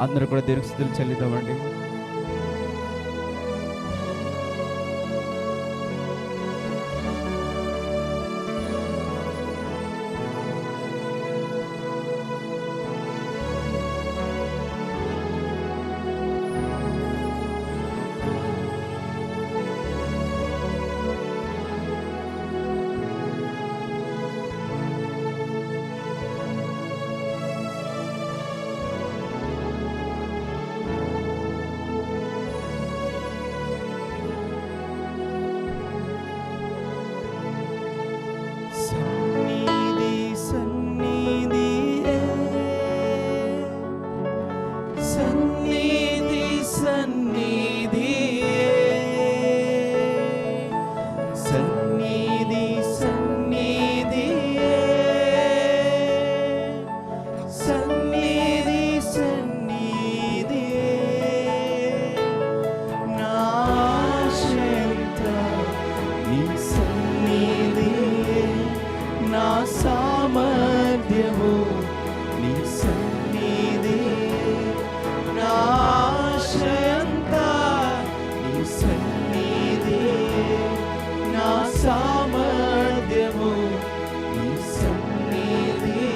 అందరూ కూడా దేవునికి స్థుతులు చెల్లిద్దామండి. సామర్థ్యము నీ సన్నిధి. నా నీ సన్నిధి. నా సామర్థ్యము నీ సన్నిధి.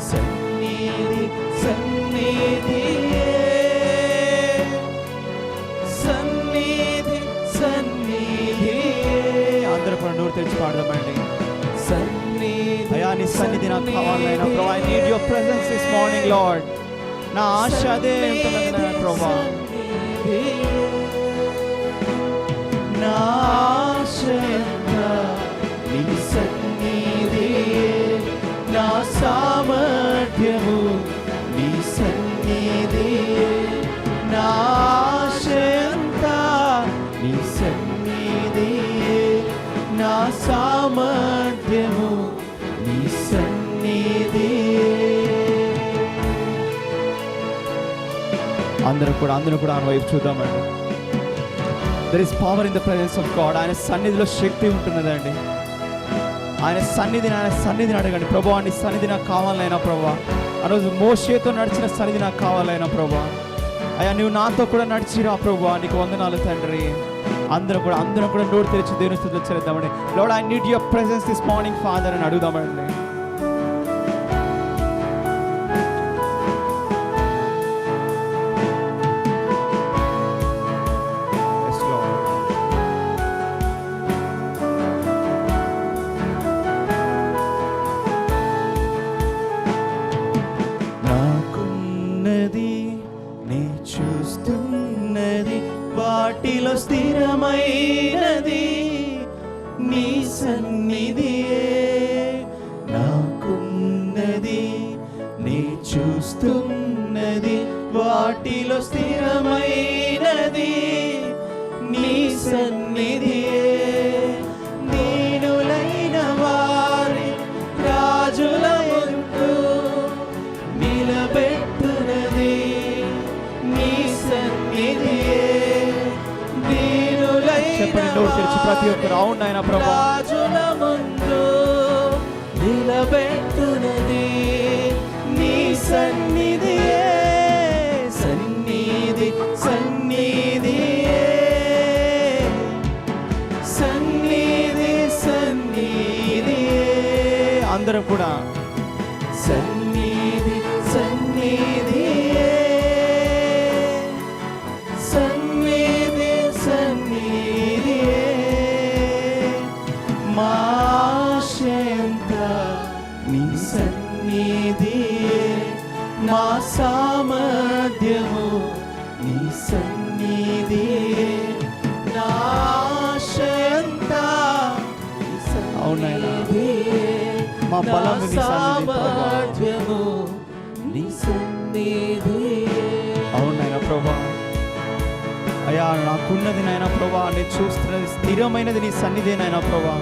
సన్నిధి సన్నిధి. సన్నిధి సన్నిధి. అందరూ కూడా నోరు పాడదామండి. అయా నీ సన్నిధి నాకు కావాలైనా ప్రభా I need your presence this morning Lord నా ఆశ అదే ఉంటుందని ప్రభా అందరూ కూడా అందరూ కూడా ఆయన వైపు చూద్దామండి. There is power in the presence of God ఆయన సన్నిధిలో శక్తి ఉంటున్నదండి. ఆయన సన్నిధిని ఆయన సన్నిధిని అడగండి. ప్రభా నీ సన్నిధి నాకు కావాలైనా ప్రభా. ఆ రోజు మోషేతో నడిచిన సన్నిధి నాకు కావాలైనా ప్రభా. అయ్యా నువ్వు నాతో కూడా నడిచిరా ప్రభా. నీకు వందనాలు తండ్రి. అందరూ కూడా అందరం కూడా నోరు తెరిచి దేవుని స్థుతులు చేద్దామండి Lord I need your presence this morning Father అని అడుగుదామండి. సన్నిధియే దీనులైన వారి రాజుల ముందు నిలబెట్టునది. నీ సన్నిధియే నోరు తెరిచి ప్రతి ఒక్కరు అవును ఆయన ప్రభా. రాజుల ముందు నిలబెట్టునది. నీ సన్నిధియే అందరూ కూడా సన్నిధి సన్నిధి సన్నిధియే మా ఆశయంతా నీ సన్నిధియే మా సామర్థ్యము నీ సన్నిధియే నా ఆశయంతా నీ అవునాయనా. మా బలం నీ సన్నిధి. సామర్థ్యము నీ సన్నిధియే. అవునాయన ప్రభా. అయ్యా నాకున్నది నాయన ప్రభా నేను చూస్తున్నది స్థిరమైనది నీ సన్నిధి నాయన ప్రభా.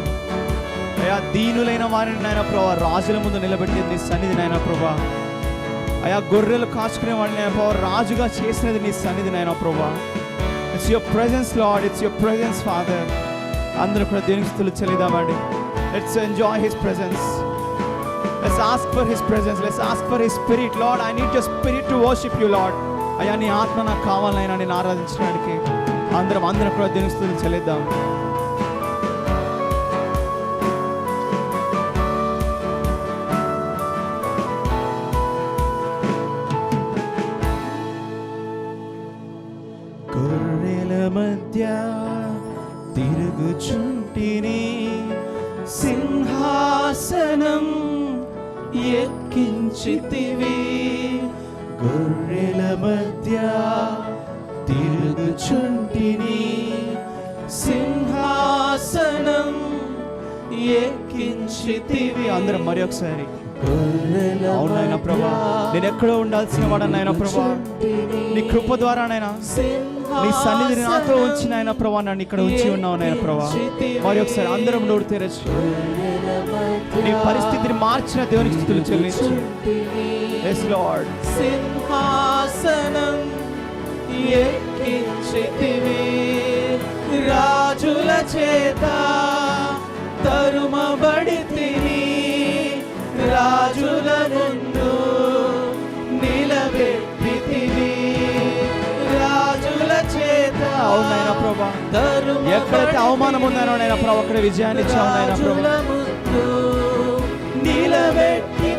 అయ్యా దీనులైన వారిని నాయన ప్రభా రాజుల ముందు నిలబెట్టింది నీ సన్నిధి నాయన ప్రభా. అయ్యా గొర్రెలు కాచుకునే వాడిని నాయన ప్రభా రాజుగా చేసినది నీ సన్నిధి నాయన ప్రభా. It's your presence Lord it's your presence Father అందరూ కూడా దేనికి స్థుతులు చెల్లిదామండి. Let's enjoy his presence let's ask for his presence let's ask for his spirit Lord I need your spirit to worship you Lord అయ్యా నీ ఆత్మ నాకు కావాలని ఆరాధించడానికి అందరం అందరం కూడా దినిస్తుంది చెల్లిద్దాం. ఎక్కించితివి. గొర్రెల మధ్య తిరుగుచుంటిని సింహాసనం ఎక్కించితివి. అందరం మరి ఒకసారి. అవునైనా ప్రభా. నేను ఎక్కడో ఉండాల్సిన వాడనైనా ప్రభా. నీ కృప ద్వారా నైనా నీ సన్నిధిని నాతో ఉంచి నాయన ప్రభా నన్ను ఇక్కడ ఉంచి ఉన్నావు నాయన ప్రభా. మరి ఒకసారి అందరం నోడు తెరచి. నీ పరిస్థితిని మార్చిన దేవునికి స్థుతులు చెల్లించు. ఎస్ లార్డ్ సింహాసనం ఎక్కించితివి. రాజుల చేత తరుమబడితివి. రాజుల ముందు చేత అవునైనా ప్రభా. ఎక్కడైతే అవమానం ఉందనో నైనా ప్రభా అక్కడ విజయాన్ని ఇచ్చావు నాయన ప్రభా. నిలబెట్టి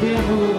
సామర్థ్యము నీ